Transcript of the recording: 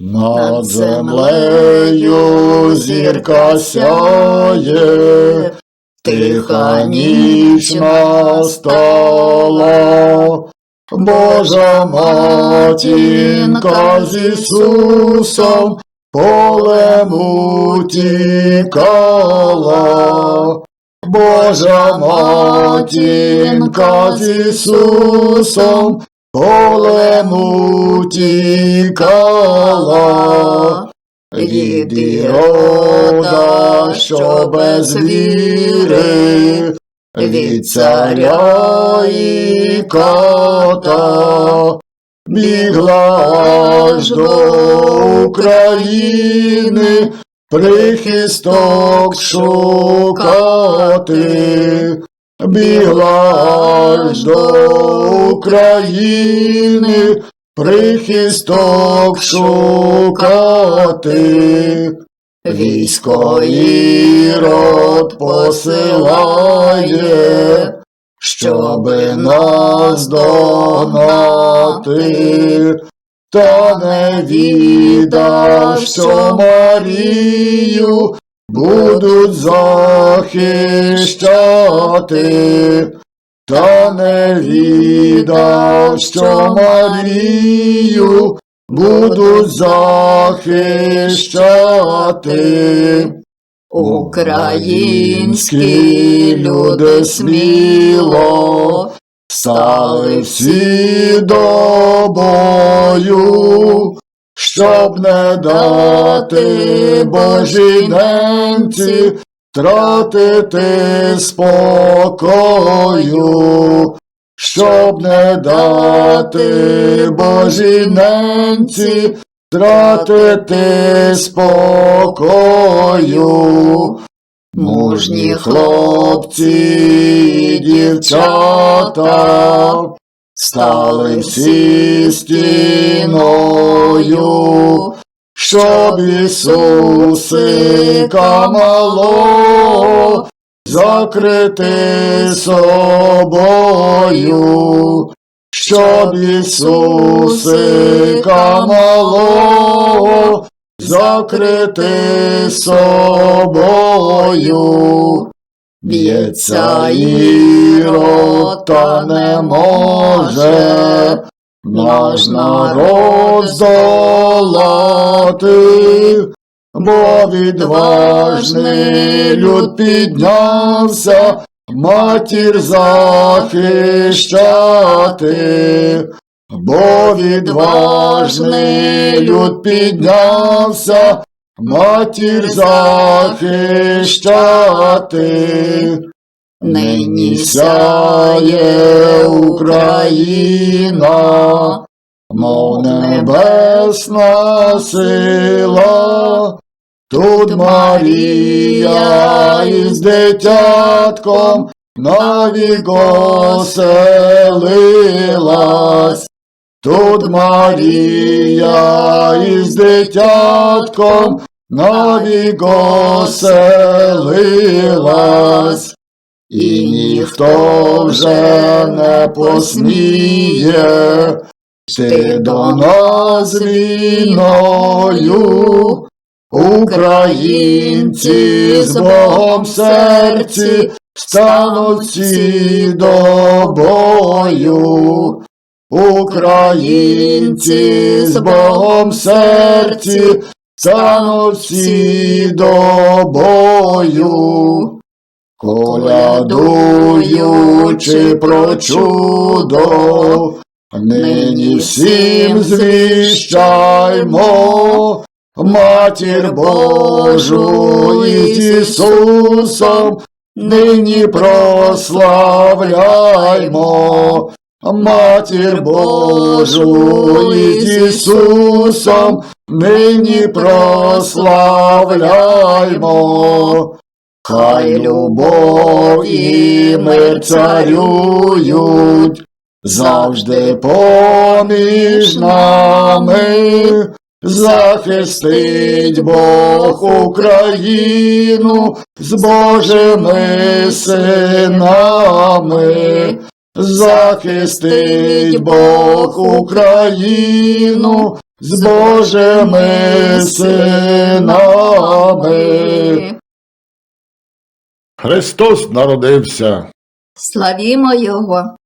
Над землею зірка сяє, тиха ніч настала, Божа матінка з Ісусом полем утікала. Божа матінка з Ісусом полем утікала. Від Ірода, що без віри, від царя і кота, бігла аж до України, прихисток шукати, бігла аж до України, прихисток шукати. Військо Ірод посилає, щоби нас догнати, та не віддав, що Марію будуть захищати, та не віддав, що Марію будуть захищати. Українські люди сміло стали всі до бою, щоб не дати Божій ненці тратити спокою, щоб не дати Божій тратити спокою. Мужні хлопці дівчата стали всі стіною, щоб Ісусика мало закрити собою, щоб Ісусика мало закрити собою. Б'ється ірод, та не може. Наш народ здолати, бо відважний люд піднявся, матір захищати, бо відважний люд піднявся, матір захищати. Нині сяє Україна, мов небесна сила, тут Марія із дитятком навік оселилась. Тут Марія із дитятком навік оселилась. І ніхто вже не посміє йти до нас війною. Українці з Богом серці стануть всі до бою. Українці з Богом серці стануть всі до бою. Колядуючи про чудо, нині всім звіщаймо, Матір Божу із Ісусом, нині прославляймо, Матір Божу із Ісусом, нині прославляймо. Хай любов і мир царюють завжди поміж нами. Захистить Бог Україну з Божими синами. Захистить Бог Україну з Божими синами. Христос народився. Славімо Його!